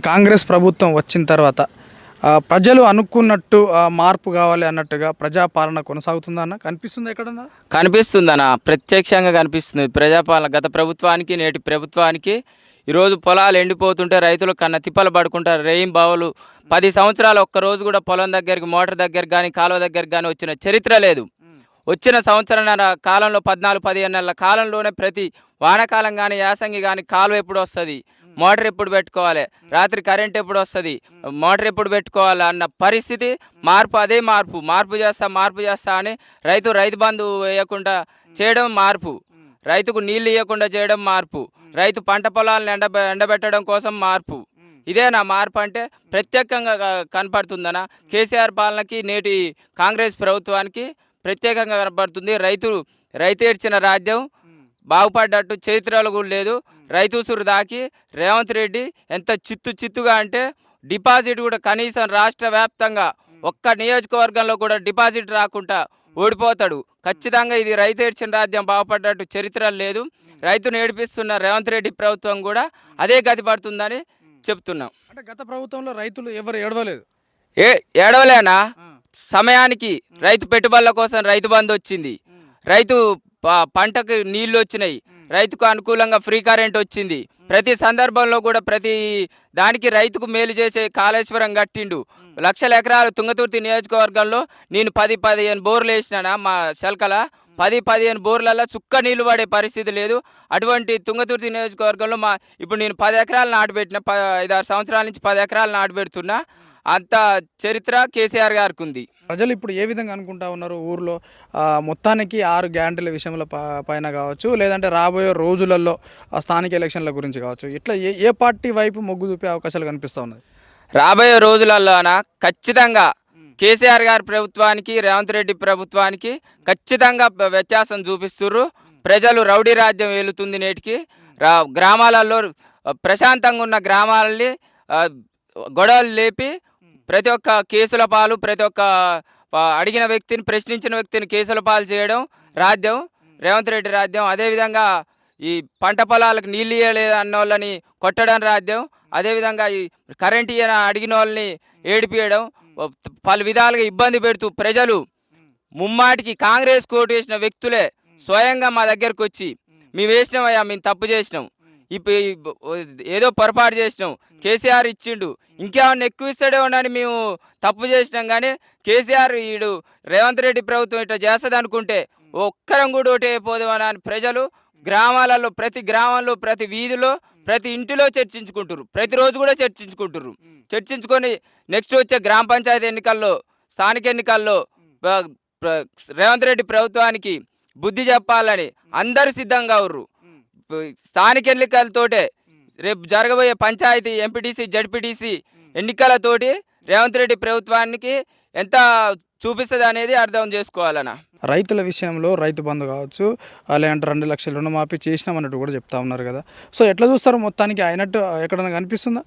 కాంగ్రెస్ ప్రభుత్వం వచ్చిన తర్వాత ప్రజలు అనుకున్నట్టు ఆ, మార్పు కావాలి అన్నట్టుగా ప్రజాపాలన కొనసాగుతుందన్న కనిపిస్తుంది ఎక్కడన్నా? కనిపిస్తుందన్న. ప్రత్యక్షంగా కనిపిస్తుంది. ప్రజాపాలన గత ప్రభుత్వానికి నేటి ప్రభుత్వానికి ఈరోజు పొలాలు ఎండిపోతుంటే రైతులు కన్న తిప్పలు పడుకుంటారు. రేయిం బావులు పది సంవత్సరాలు ఒక్క రోజు కూడా పొలం దగ్గరికి మోటార్ దగ్గర కానీ కాలువ దగ్గర కానీ వచ్చిన చరిత్ర లేదు. వచ్చిన సంవత్సరాల కాలంలో పద్నాలుగు పదిహేను నెలల కాలంలోనే ప్రతి వానాకాలం కానీ యాసంగి కానీ కాలువ ఎప్పుడు వస్తుంది? మోటార్ ఎప్పుడు పెట్టుకోవాలి? రాత్రి కరెంట్ ఎప్పుడు వస్తుంది? మోటార్ ఎప్పుడు పెట్టుకోవాలి అన్న పరిస్థితి మార్పు అదే మార్పు. మార్పు చేస్తా మార్పు చేస్తా అని రైతు రైతు బంధు వేయకుండా చేయడం మార్పు. రైతుకు నీళ్ళు ఇవ్వకుండా చేయడం మార్పు. రైతు పంట పొలాలను ఎండ ఎండబెట్టడం కోసం మార్పు. ఇదేనా మార్పు అంటే ప్రత్యేకంగా క- కనపడుతుందనా? కేసీఆర్ పాలనకి నేటి కాంగ్రెస్ ప్రభుత్వానికి ప్రత్యేకంగా కనపడుతుంది. రైతు రైతు ఏడ్చిన రాజ్యం బాగుపడ్డట్టు చరిత్రలో కూడా లేదు. రైతు ఉసురు దాకి రేవంత్ రెడ్డి ఎంత చిత్తు చిత్తుగా అంటే డిపాజిట్ కూడా కనీసం రాష్ట్ర వ్యాప్తంగా ఒక్క నియోజకవర్గంలో కూడా డిపాజిట్ రాకుండా ఓడిపోతాడు. ఖచ్చితంగా ఇది రైతు ఏడ్చిన రాజ్యం బాగుపడ్డట్టు చరిత్ర లేదు. రైతును ఏడిపిస్తున్న రేవంత్ రెడ్డి ప్రభుత్వం కూడా అదే గతి పడుతుందని చెప్తున్నాం. అంటే గత ప్రభుత్వంలో రైతులు ఎవరు ఏడవలేదు? ఏ ఏడవలేనా? సమయానికి రైతు పెట్టుబడుల కోసం రైతు బంధు వచ్చింది. రైతు పంటకు నీళ్ళు వచ్చినాయి రైతుకు అనుకూలంగా ఫ్రీ కరెంట్ వచ్చింది. ప్రతి సందర్భంలో కూడా ప్రతి దానికి రైతుకు మేలు చేసే కాళేశ్వరం కట్టిండు. లక్షల ఎకరాలు తుంగతుర్తి నియోజకవర్గంలో నేను పది పదిహేను బోర్లు వేసినానా మా శల్కల పది పదిహేను బోర్లలో చుక్క నీళ్ళు పడే పరిస్థితి లేదు. అటువంటి తుంగతుర్తి నియోజకవర్గంలో మా ఇప్పుడు నేను పది ఎకరాలు నాటుపెట్టిన ప ఐదారు సంవత్సరాల నుంచి పది ఎకరాలు నాటుపెడుతున్నా అంత చరిత్ర కేసీఆర్ గారికి ఉంది ప్రజలు ఇప్పుడు ఏ విధంగా అనుకుంటా ఉన్నారు ఊర్లో? మొత్తానికి ఆరు గ్యారంటీల విషయంలో పైన కావచ్చు లేదంటే రాబోయే రోజులలో స్థానిక ఎలక్షన్ల గురించి కావచ్చు. ఇట్లా ఏ ఏ పార్టీ వైపు మొగ్గు చూపే అవకాశాలు కనిపిస్తూ ఉన్నది రాబోయే రోజులలోన? ఖచ్చితంగా కేసీఆర్ గారి ప్రభుత్వానికి రేవంత్ రెడ్డి ప్రభుత్వానికి ఖచ్చితంగా వ్యత్యాసం చూపిస్తుర్రు. ప్రజలు రౌడీ రాజ్యం వెళుతుంది నేటికి. రా గ్రామాలలో ప్రశాంతంగా ఉన్న గ్రామాలని గొడవలు లేపి ప్రతి ఒక్క కేసుల పాలు ప్రతి ఒక్క అడిగిన వ్యక్తిని ప్రశ్నించిన వ్యక్తిని కేసుల పాలు చేయడం రాద్యం. రేవంత్ రెడ్డి రాద్యం. అదేవిధంగా ఈ పంట పొలాలకు నీళ్ళు ఇవ్వలేదు అన్న వాళ్ళని కొట్టడం రాద్యం. అదేవిధంగా ఈ కరెంట్ ఇయ్యన అడిగిన వాళ్ళని ఏడిపియడం పలు విధాలుగా ఇబ్బంది పెడుతూ ప్రజలు ముమ్మాటికి కాంగ్రెస్ కోటు వేసిన వ్యక్తులే స్వయంగా మా దగ్గరకు వచ్చి మేము వేసినామయ్యా మేము తప్పు చేసినాం. ఏదో పొరపాటు చేసినాం. కేసీఆర్ ఇచ్చిండు. ఇంకేమన్నా ఎక్కువ ఇస్తాడేమోనని మేము తప్పు చేసినాం కానీ కేసీఆర్ ఈడు రేవంత్ రెడ్డి ప్రభుత్వం ఇట్లా చేస్తుంది అనుకుంటే ఒక్కరం కూడా ఓటే అయిపోదామని అని ప్రజలు గ్రామాలలో ప్రతి గ్రామంలో ప్రతి వీధిలో ప్రతి ఇంటిలో చర్చించుకుంటారు ప్రతిరోజు కూడా చర్చించుకుంటారు చర్చించుకొని నెక్స్ట్ వచ్చే గ్రామ పంచాయతీ ఎన్నికల్లో స్థానిక ఎన్నికల్లో రేవంత్ రెడ్డి ప్రభుత్వానికి బుద్ధి చెప్పాలని అందరూ సిద్ధంగా ఉర్రు. స్థానిక ఎన్నికలతోటే రేపు జరగబోయే పంచాయతీ ఎంపీటీసీ జడ్పీటీసీ ఎన్నికలతోటి రేవంత్ రెడ్డి ప్రభుత్వానికి ఎంత చూపిస్తుంది అనేది అర్థం చేసుకోవాలన్న రైతుల విషయంలో రైతు బంధు కావచ్చు లేదంటే రెండు లక్షల రుణమాఫీ చేసినామన్నట్టు కూడా చెప్తా ఉన్నారు కదా. సో ఎట్లా చూస్తారు మొత్తానికి అయినట్టు ఎక్కడైనా కనిపిస్తుందా?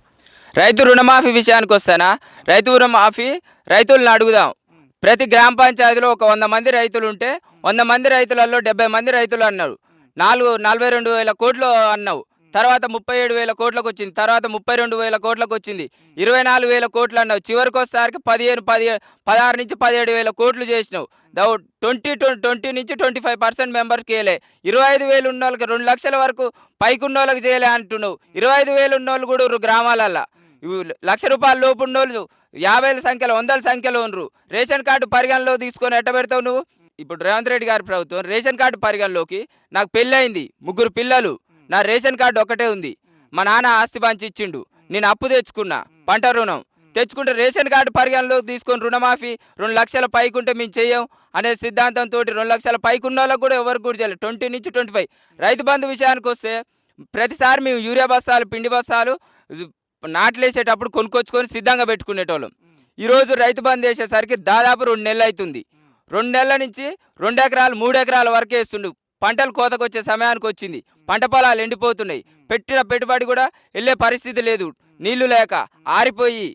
రైతు రుణమాఫీ విషయానికి వస్తానా? రైతు రుణమాఫీ రైతులను అడుగుదాం. ప్రతి గ్రామ పంచాయతీలో ఒక వంద మంది రైతులు ఉంటే వంద మంది రైతులలో డెబ్బై మంది రైతులు అన్నారు. నాలుగు నలభై రెండు వేల కోట్లు అన్నావు. తర్వాత ముప్పై ఏడు వేల కోట్లకు వచ్చింది తర్వాత ముప్పై రెండు వేల కోట్లకు వచ్చింది ఇరవై నాలుగు వేల కోట్లు అన్నావు. చివరికి వచ్చేసరికి పదిహేను పదిహే పదహారు నుంచి పదిహేడు వేల కోట్లు చేసినావు. దౌ ట్వంటీ ట్వంటీ నుంచి ట్వంటీ ఫైవ్ పర్సెంట్ మెంబర్స్కి వేయలే ఇరవై ఐదు వేలు ఉన్న వాళ్ళకి రెండు లక్షల వరకు పైకి ఉన్న వాళ్ళకి చేయలే అంటున్నావు. ఇరవై ఐదు వేలు ఉన్న వాళ్ళు కూడా గ్రామాలల్లో. లక్ష రూపాయల లోపు ఉన్నోళ్ళు యాభైల సంఖ్యలో వందల సంఖ్యలో ఉండరు. రేషన్ కార్డు పరిగణలో తీసుకొని ఎట్ట పెడతావు నువ్వు? ఇప్పుడు రేవంత్ రెడ్డి గారి ప్రభుత్వం రేషన్ కార్డు పరిగణలోకి నాకు పెళ్ళయింది ముగ్గురు పిల్లలు. నా రేషన్ కార్డు ఒకటే ఉంది. మా నాన్న ఆస్తి పంచి ఇచ్చిండు. నేను అప్పు తెచ్చుకున్నా పంట రుణం. తెచ్చుకుంటే రేషన్ కార్డు పరిగణలోకి తీసుకొని రుణమాఫీ రెండు లక్షల పైకుంటే మేము చేయం అనే సిద్ధాంతంతో రెండు లక్షల పైకున్న వాళ్ళకు కూడా ఎవరికి కూడా చేయలేదు. ట్వంటీ నుంచి ట్వంటీ ఫైవ్. రైతు బంధు విషయానికి వస్తే ప్రతిసారి మేము యూరియా బస్తాలు పిండి బస్తాలు నాట్లేసేటప్పుడు కొనుక్కొచ్చుకొని సిద్ధంగా పెట్టుకునేటోళ్ళం. ఈరోజు రైతు బంద్ వేసేసరికి దాదాపు రెండు నెలలు అవుతుంది. రెండు నెలల నుంచి రెండు ఎకరాలు మూడు ఎకరాల వరకు వేస్తుండు. పంటలు కోతకు వచ్చే సమయానికి వచ్చింది పంట పొలాలు ఎండిపోతున్నాయి. పెట్టిన పెట్టుబడి కూడా వెళ్ళే పరిస్థితి లేదు. నీళ్ళు లేక ఆరిపోయి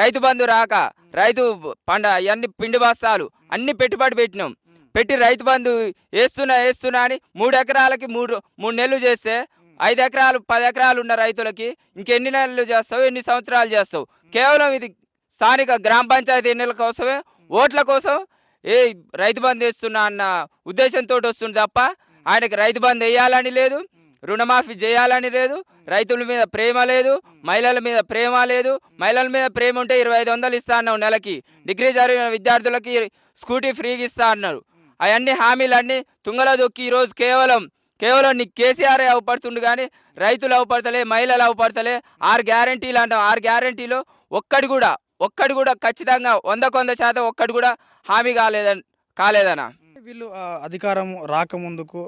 రైతు బంధు రాక రైతు పంట అన్ని పిండి బస్తాలు అన్ని పెట్టుబడి పెట్టినాం. పెట్టి రైతు బంధు వేస్తున్నా వేస్తున్నా అని మూడు ఎకరాలకి మూడు మూడు నెలలు చేస్తే ఐదు ఎకరాలు పది ఎకరాలు ఉన్న రైతులకి ఇంకెన్ని నెలలు చేస్తావు ఎన్ని సంవత్సరాలు చేస్తావు? కేవలం ఇది స్థానిక గ్రామ పంచాయతీ ఎన్నికల కోసమే ఓట్ల కోసం ఏ రైతు బంద్ వేస్తున్నా అన్న ఉద్దేశంతో వస్తుంది తప్ప ఆయనకి రైతు బంద్ వేయాలని లేదు రుణమాఫీ చేయాలని లేదు రైతుల మీద ప్రేమ లేదు మహిళల మీద ప్రేమ లేదు మహిళల మీద ప్రేమ ఉంటే ఇరవై ఐదు వందలు ఇస్తా అన్నావు నెలకి. డిగ్రీ చదివిన విద్యార్థులకి స్కూటీ ఫ్రీగా ఇస్తా అన్నారు. అవన్నీ హామీలన్నీ తుంగలో దొక్కి ఈరోజు కేవలం కేవలం నీకు కేసీఆర్ అవపడుతుండు కానీ రైతులు అవపడతలే మహిళలు అవపడతలే ఆరు గ్యారంటీలు అంటాం. ఆరు గ్యారంటీలో ఒక్కడి కూడా ఒక్కడి కూడా ఖచ్చితంగా వందకు వంద శాతం ఒక్కడి కూడా హామీ కాలేదని కాలేదనా? వీళ్ళు అధికారం రాకముందుకు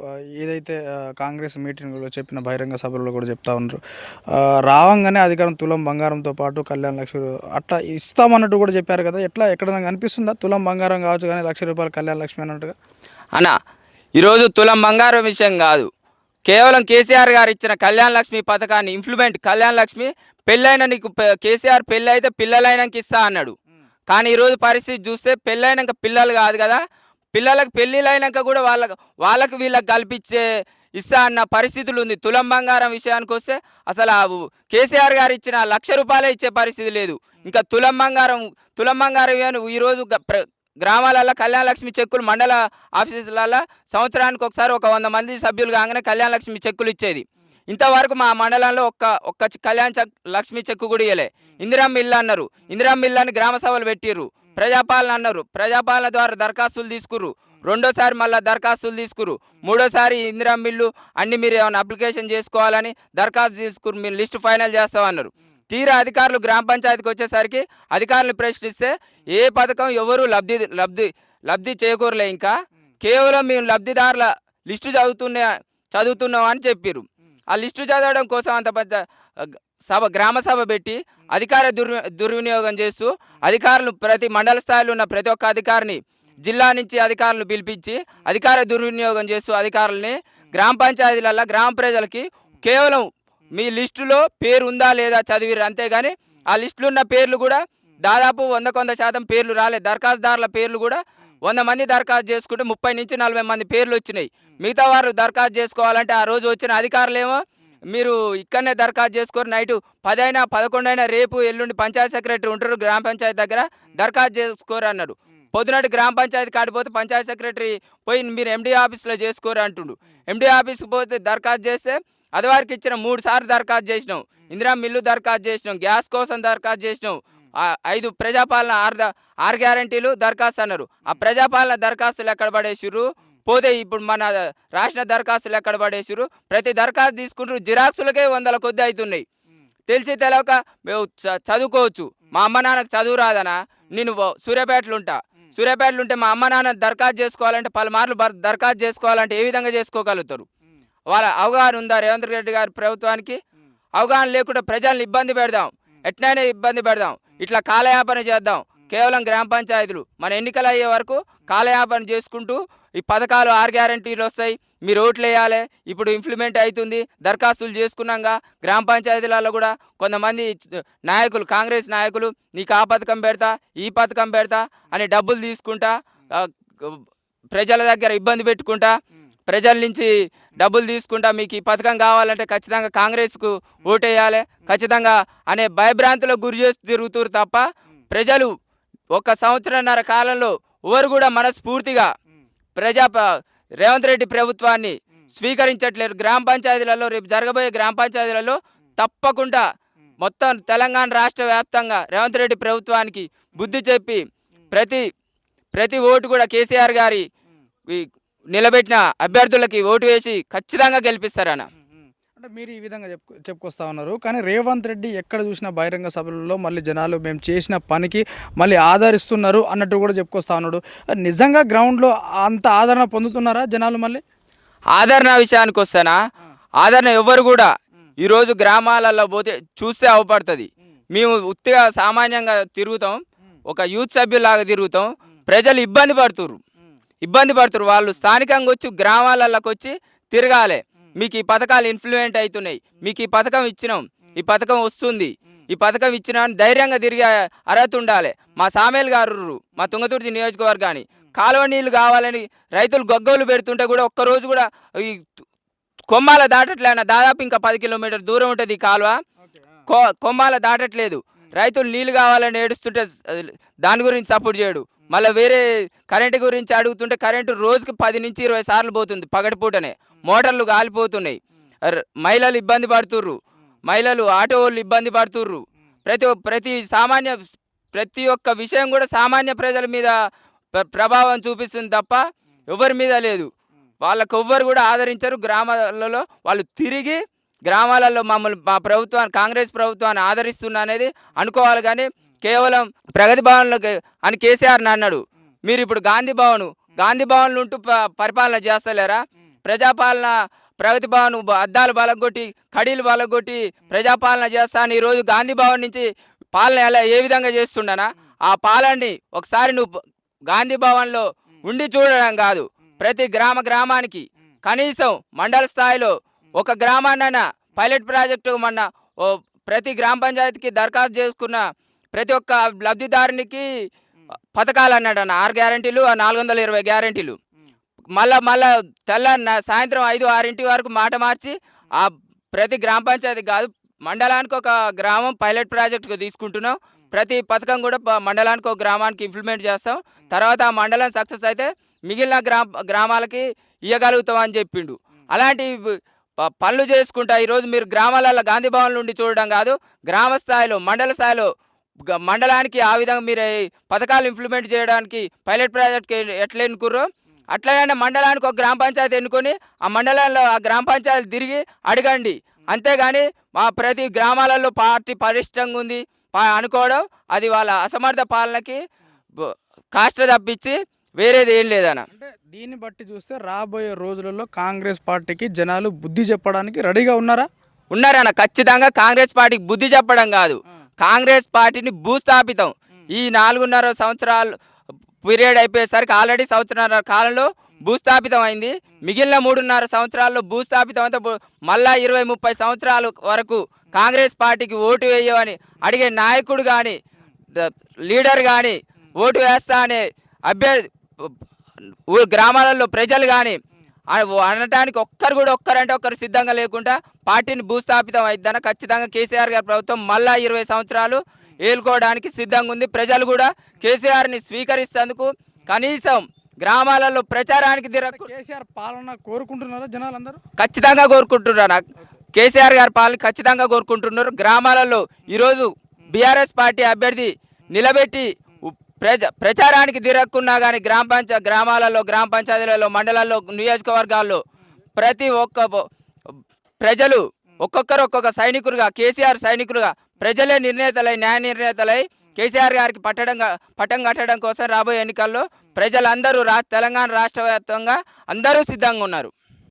ఏదైతే కాంగ్రెస్ మీటింగ్లో చెప్పిన బహిరంగ సభలలో కూడా చెప్తా ఉన్నారు. రావంగానే అధికారం తులం బంగారంతో పాటు కళ్యాణ లక్ష అట్లా ఇస్తామన్నట్టు కూడా చెప్పారు కదా ఎట్లా ఎక్కడైనా కనిపిస్తుందా? తులం బంగారం కావచ్చు కానీ లక్ష రూపాయలు కళ్యాణ లక్ష్మి అన్నట్టుగా? అన్న ఈరోజు తులం బంగారం విషయం కాదు. కేవలం కేసీఆర్ గారు ఇచ్చిన కళ్యాణ లక్ష్మి పథకాన్ని ఇంప్లిమెంట్ కళ్యాణ లక్ష్మి పెళ్ళైన నీకు పె- కేసీఆర్ పెళ్ళి అయితే పిల్లలైనాక ఇస్తా అన్నాడు. కానీ ఈరోజు పరిస్థితి చూస్తే పెళ్ళైనాక పిల్లలు కాదు కదా. పిల్లలకు పెళ్ళిళ్ళైనాక కూడా వాళ్ళకు వాళ్ళకు వీళ్ళకి కల్పించే ఇస్తా అన్న పరిస్థితులు ఉంది. తులం బంగారం విషయానికి వస్తే అసలు ఆ కేసీఆర్ గారు ఇచ్చిన లక్ష రూపాయలే ఇచ్చే పరిస్థితి లేదు. ఇంకా తులం బంగారం తులం బంగారం ఈరోజు గ- ప్ర- గ్రామాలలో కళ్యాణ లక్ష్మి చెక్కులు మండల ఆఫీసులలో సంవత్సరానికి ఒకసారి ఒక వంద మంది సభ్యులు కాగానే కళ్యాణ లక్ష్మి చెక్కులు ఇచ్చేది. ఇంతవరకు మా మండలంలో ఒక్క ఒక్క కళ్యాణ లక్ష్మి చెక్కు కూడా ఇవ్వలే ఇందిరా మిల్లు అన్నారు. ఇందిరా మిల్లు అని గ్రామ సభలు పెట్టిర్రు. ప్రజాపాలన అన్నారు. ప్రజాపాలన ద్వారా దరఖాస్తులు తీసుకుర్రు. రెండోసారి మళ్ళీ దరఖాస్తులు తీసుకురు మూడోసారి ఇందిరా మిల్లు అన్ని మీరు ఏమైనా అప్లికేషన్ చేసుకోవాలని దరఖాస్తు తీసుకురు మీరు లిస్ట్ ఫైనల్ చేస్తామన్నారు తీరా అధికారులు గ్రామ పంచాయతీకి వచ్చేసరికి అధికారులు ప్రశ్నిస్తే ఏ పథకం ఎవరు లబ్ధి లబ్ధి లబ్ధి చేకూరలే ఇంకా. కేవలం మేము లబ్ధిదారుల లిస్టు చదువుతున్నా చదువుతున్నాం అని చెప్పారు ఆ లిస్టు చదవడం కోసం అంత పెద్ద సభ గ్రామ సభ పెట్టి అధికార దుర్వి దుర్వినియోగం చేస్తూ అధికారులు ప్రతి మండల స్థాయిలో ఉన్న ప్రతి ఒక్క అధికారిని జిల్లా నుంచి అధికారులను పిలిపించి అధికార దుర్వినియోగం చేస్తూ అధికారులని గ్రామ పంచాయతీలలో గ్రామ ప్రజలకి కేవలం మీ లిస్టులో పేరు ఉందా లేదా చదివిరు అంతేగాని ఆ లిస్టులో ఉన్న పేర్లు కూడా దాదాపు వంద కొంద శాతం పేర్లు రాలేదు దరఖాస్తుదారుల పేర్లు కూడా వంద మంది దరఖాస్తు చేసుకుంటే ముప్పై నుంచి నలభై మంది పేర్లు వచ్చినాయి. మిగతా వారు దరఖాస్తు చేసుకోవాలంటే ఆ రోజు వచ్చిన అధికారులేమో మీరు ఇక్కడనే దరఖాస్తు చేసుకోరు. నైట్ పదైనా పదకొండైనా రేపు ఎల్లుండి పంచాయతీ సెక్రటరీ ఉంటారు గ్రామ పంచాయతీ దగ్గర దరఖాస్తు చేసుకోరు అన్నారు పొద్దునటి గ్రామ పంచాయతీ కాడిపోతే పంచాయతీ సెక్రటరీ పోయి మీరు ఎండీ ఆఫీస్లో చేసుకోరు అంటుండు. ఎండీ ఆఫీస్కి పోతే దరఖాస్తు చేస్తే అదివారికి ఇచ్చిన మూడు సార్లు దరఖాస్తు చేసినాం. ఇందిరా మిల్లు దరఖాస్తు చేసినాం. గ్యాస్ కోసం దరఖాస్తు చేసినాం. ఐదు ప్రజాపాలన ఆరు ఆరు గ్యారంటీలు దరఖాస్తు అన్నారు. ఆ ప్రజాపాలన దరఖాస్తులు ఎక్కడ పడేసిర్రు? పోతే ఇప్పుడు మన రాసిన దరఖాస్తులు ఎక్కడ పడేసిర్రు? ప్రతి దరఖాస్తు తీసుకుంటారు. జిరాక్సులకే వందల కొద్ది అవుతున్నాయి తెలిసి తెలవక మేము చదువుకోవచ్చు. మా అమ్మ నాన్నకు చదువు రాదనా? నేను ఓ సూర్యాపేటలో ఉంటా సూర్యాపేటలో ఉంటే మా అమ్మ నాన్న దరఖాస్తు చేసుకోవాలంటే పలుమార్లు దరఖాస్తు చేసుకోవాలంటే ఏ విధంగా చేసుకోగలుగుతారు? వాళ్ళ అవగాహన ఉందా? రేవంత్ రెడ్డి గారి ప్రభుత్వానికి? అవగాహన లేకుండా ప్రజల్ని ఇబ్బంది పెడదాం. ఎట్లయినా ఇబ్బంది పెడదాం. ఇట్లా కాలయాపన చేద్దాం. కేవలం గ్రామ పంచాయతీలు. మన ఎన్నికలు అయ్యే వరకు కాలయాపన చేసుకుంటూ ఈ పథకాలు ఆరు గ్యారంటీలు వస్తాయి. మీరు ఓట్లు వేయాలి. ఇప్పుడు ఇంప్లిమెంట్ అవుతుంది. దరఖాస్తులు చేసుకున్నాక గ్రామ పంచాయతీలలో కూడా కొంతమంది నాయకులు కాంగ్రెస్ నాయకులు నీకు ఆ పథకం పెడతా ఈ పథకం పెడతా అని డబ్బులు తీసుకుంటా ప్రజల దగ్గర ఇబ్బంది పెట్టుకుంటా ప్రజల నుంచి డబ్బులు తీసుకుంటా మీకు ఈ పథకం కావాలంటే ఖచ్చితంగా కాంగ్రెస్కు ఓటేయాలి. ఖచ్చితంగా అనే భయభ్రాంతులకు గురి చేసి తిరుగుతురు తప్ప ప్రజలు ఒక సంవత్సరంన్నర కాలంలో ఎవరు కూడా మనస్ఫూర్తిగా ప్రజా రేవంత్ రెడ్డి ప్రభుత్వాన్ని స్వీకరించట్లేరు. గ్రామ పంచాయతీలలో రేపు జరగబోయే గ్రామ పంచాయతీలలో తప్పకుండా మొత్తం తెలంగాణ రాష్ట్ర వ్యాప్తంగా రేవంత్ రెడ్డి ప్రభుత్వానికి బుద్ధి చెప్పి ప్రతి ప్రతి ఓటు కూడా కేసీఆర్ గారి నిలబెట్టిన అభ్యర్థులకి ఓటు వేసి ఖచ్చితంగా గెలిపిస్తారన్న. అంటే మీరు ఈ విధంగా చెప్పుకు చెప్పుకొస్తా ఉన్నారు. కానీ రేవంత్ రెడ్డి ఎక్కడ చూసిన బహిరంగ సభలలో మళ్ళీ జనాలు మేము చేసిన పనికి మళ్ళీ ఆదరిస్తున్నారు అన్నట్టు కూడా చెప్పుకొస్తా ఉన్నాడు. నిజంగా గ్రౌండ్లో అంత ఆదరణ పొందుతున్నారా జనాలు మళ్ళీ? ఆదరణ విషయానికి వస్తానా? ఆదరణ ఎవరు కూడా ఈరోజు గ్రామాలలో పోతే చూస్తే అవపడుతుంది. మేము ఉత్తిగా సామాన్యంగా తిరుగుతాం. ఒక యూత్ సభ్యులాగా తిరుగుతాం. ప్రజలు ఇబ్బంది పడుతుర్రు. ఇబ్బంది పడుతుర్రు వాళ్ళు స్థానికంగా వచ్చి గ్రామాలలోకి వచ్చి తిరగాలి మీకు ఈ పథకాలు ఇన్ఫ్లుయెంట్ అవుతున్నాయి మీకు ఈ పథకం ఇచ్చినాం. ఈ పథకం వస్తుంది. ఈ పథకం ఇచ్చినా అని ధైర్యంగా తిరిగే అర్హత ఉండాలి. మా సామేల్ గారు మా తుంగతుర్తి నియోజకవర్గాన్ని కాలువ నీళ్ళు కావాలని రైతులు గొగ్గోలు పెడుతుంటే కూడా ఒక్కరోజు కూడా ఈ కొమ్మాల దాటట్లే అన్న దాదాపు ఇంకా పది కిలోమీటర్ దూరం ఉంటుంది ఈ కాలువ. కొ కొమ్మాల దాటట్లేదు. రైతులు నీళ్ళు కావాలని ఏడుస్తుంటే దాని గురించి సపోర్ట్ చేయడు. మళ్ళీ వేరే కరెంటు గురించి అడుగుతుంటే కరెంటు రోజుకి పది నుంచి ఇరవై సార్లు పోతుంది పగటిపూటనే. మోటార్లు కాలిపోతున్నాయి. మహిళలు ఇబ్బంది పడుతుర్రు. మహిళలు ఆటో వాళ్ళు ఇబ్బంది పడుతుర్రు. ప్రతి ప్రతి సామాన్య ప్రతి ఒక్క విషయం కూడా సామాన్య ప్రజల మీద ప్రభావం చూపిస్తుంది తప్ప ఎవరి మీద లేదు. వాళ్ళకు ఎవ్వరు కూడా ఆదరించరు. గ్రామాలలో వాళ్ళు తిరిగి గ్రామాలలో మమ్మల్ని మా ప్రభుత్వాన్ని కాంగ్రెస్ ప్రభుత్వాన్ని ఆదరిస్తున్నా అనేది అనుకోవాలి కానీ కేవలం ప్రగతి భవన్లోకి అని కేసీఆర్ అన్నాడు. మీరు ఇప్పుడు గాంధీ భవన్ గాంధీ భవన్లు ఉంటూ ప- పరిపాలన చేస్తలేరా? ప్రజాపాలన ప్రగతి భవన్ అద్దాలు బలగొట్టి కడీలు బలగొట్టి ప్రజాపాలన చేస్తాను ఈరోజు గాంధీ భవన్ నుంచి పాలన ఎలా ఏ విధంగా చేస్తుండనా? ఆ పాలనని ఒకసారి నువ్వు గాంధీ భవన్లో ఉండి చూడడం కాదు. ప్రతి గ్రామ గ్రామానికి కనీసం మండల స్థాయిలో ఒక గ్రామాన్నైనా పైలట్ ప్రాజెక్టు మొన్న ఓ ప్రతి గ్రామ పంచాయతీకి దరఖాస్తు చేసుకున్న ప్రతి ఒక్క లబ్ధిదారునికి పథకాలు అన్నాడు అన్న ఆరు గ్యారంటీలు ఆ నాలుగు వందల ఇరవై గ్యారంటీలు. మళ్ళా మళ్ళా తెల్ల సాయంత్రం ఐదు ఆరింటి వరకు మాట మార్చి ఆ ప్రతి గ్రామ పంచాయతీ కాదు మండలానికి ఒక గ్రామం పైలట్ ప్రాజెక్టుకు తీసుకుంటున్నాం. ప్రతి పథకం కూడా మండలానికి ఒక గ్రామానికి ఇంప్లిమెంట్ చేస్తాం. తర్వాత ఆ మండలం సక్సెస్ అయితే మిగిలిన గ్రామ గ్రామాలకి ఇవ్వగలుగుతాం అని చెప్పిండు. అలాంటి పనులు చేసుకుంటా ఈరోజు మీరు గ్రామాలలో గాంధీ భవన్ నుండి చూడడం కాదు గ్రామ స్థాయిలో మండల స్థాయిలో మండలానికి ఆ విధంగా మీరు పథకాలు ఇంప్లిమెంట్ చేయడానికి పైలట్ ప్రాజెక్ట్ ఎట్లా ఎన్నుకుర్రో అట్లనే మండలానికి ఒక గ్రామ పంచాయతీ ఎన్నుకొని ఆ మండలంలో ఆ గ్రామ పంచాయతీ తిరిగి అడగండి. అంతేగాని మా ప్రతి గ్రామాలలో పార్టీ పటిష్టంగా ఉంది అనుకోవడం అది వాళ్ళ అసమర్థ పాలనకి కాష్ట తప్పించి వేరేది ఏం లేదన్న. అంటే దీన్ని బట్టి చూస్తే రాబోయే రోజులలో కాంగ్రెస్ పార్టీకి జనాలు బుద్ధి చెప్పడానికి రెడీగా ఉన్నారా? ఉన్నారన్న ఖచ్చితంగా కాంగ్రెస్ పార్టీకి బుద్ధి చెప్పడం కాదు. కాంగ్రెస్ పార్టీని భూస్థాపితం. ఈ నాలుగున్నర సంవత్సరాలు పీరియడ్ అయిపోయేసరికి ఆల్రెడీ సంవత్సరాల కాలంలో భూస్థాపితం అయింది మిగిలిన మూడున్నర సంవత్సరాల్లో భూస్థాపితం అంతా బు- మళ్ళా ఇరవై ముప్పై సంవత్సరాల వరకు కాంగ్రెస్ పార్టీకి ఓటు వేయమని అడిగే నాయకుడు కానీ లీడర్ కానీ ఓటు వేస్తా అనే అభ్యర్థి గ్రామాలలో ప్రజలు కానీ అనటానికి ఒక్కరు కూడా ఒక్కరంటే ఒక్కరు సిద్ధంగా లేకుండా పార్టీని భూస్థాపితం అయిద్దన ఖచ్చితంగా కేసీఆర్ గారి ప్రభుత్వం మళ్ళా ఇరవై సంవత్సరాలు ఏలుకోవడానికి సిద్ధంగా ఉంది. ప్రజలు కూడా కేసీఆర్ని స్వీకరిస్తేందుకు కనీసం గ్రామాలలో ప్రచారానికి తిరగ కేసీఆర్ పాలన కోరుకుంటున్నారా జనాలందరూ? ఖచ్చితంగా కోరుకుంటున్నారు? కేసీఆర్ గారి పాలన ఖచ్చితంగా కోరుకుంటున్నారు. గ్రామాలలో ఈరోజు బీఆర్ఎస్ పార్టీ అభ్యర్థి నిలబెట్టి ప్రజ ప్రచారానికి తిరగకున్నా కానీ గ్రామ పంచ గ్రామాలలో గ్రామ పంచాయతీలలో మండలాల్లో నియోజకవర్గాల్లో ప్రతి ఒక్క ప్రజలు ఒక్కొక్కరు ఒక్కొక్క సైనికులుగా కేసీఆర్ సైనికులుగా ప్రజలే నిర్ణేతలై న్యాయ నిర్ణేతలై కేసీఆర్ గారికి పట్టడం పట్టం కట్టడం కోసం రాబోయే ఎన్నికల్లో ప్రజలందరూ రా తెలంగాణ రాష్ట్రవ్యాప్తంగా అందరూ సిద్ధంగా ఉన్నారు.